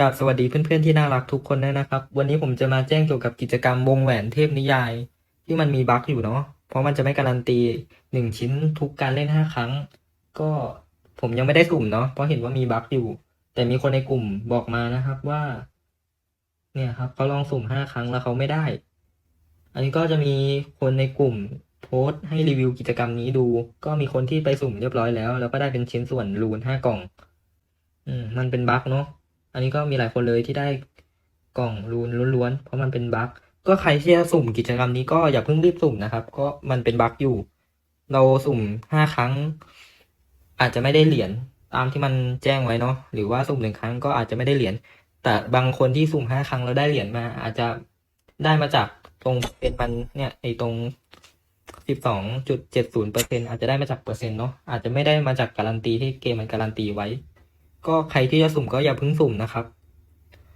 กับสวัสดีเพื่อนๆที่น่ารักทุกคนด้วยนะครับ วันนี้ผมจะมาแจ้งเกี่ยวกับกิจกรรมวงแหวนเทพนิยาย ที่มันมีบั๊กอยู่เนาะเพราะมันจะไม่การันตีหนึ่งชิ้นทุกการเล่นห้าครั้ง ก็ผมยังไม่ได้สุ่มเนาะเพราะเห็นว่ามีบั๊กอยู่ แต่มีคนในกลุ่มบอกมานะครับว่า เนี่ยครับเขาลองสุ่มห้าครั้งแล้วเขาไม่ได้ อันนี้ก็จะมีคนในกลุ่มโพสต์ให้รีวิวกิจกรรมนี้ดู ก็มีคนที่ไปสุ่มเรียบร้อยแล้ว แล้วก็ได้เป็นชิ้นส่วนรูนห้ากล่อง อืมมันเป็นบั๊กเนาะ อันนี้ก็มีหลายคนเลยที่ได้กล่องรูนล้วนๆเพราะมันเป็นบั๊กก็ใครที่จะสุ่มกิจกรรมนี้ก็อย่าเพิ่งรีบสุ่มนะครับ ก็มันเป็นบั๊กอยู่ เราสุ่มห้าครั้ง อาจจะไม่ได้เหรียญตามที่มันแจ้งไว้เนาะหรือว่าสุ่มหนึ่งครั้งก็อาจจะไม่ได้เหรียญแต่บางคนที่สุ่มห้าครั้งแล้วได้เหรียญมา อาจจะได้มาจากตรงเป็นมันเนี่ยไอตรงสิบสองจุดเจ็ดศูนย์เปอร์เซ็นอาจจะได้มาจากเปอร์เซ็นต์เนาะอาจจะไม่ได้มาจากการันตีที่เกมมันการันตีไว้ ก็ใครที่จะสุ่มก็อย่าเพิ่งสุ่มนะครับ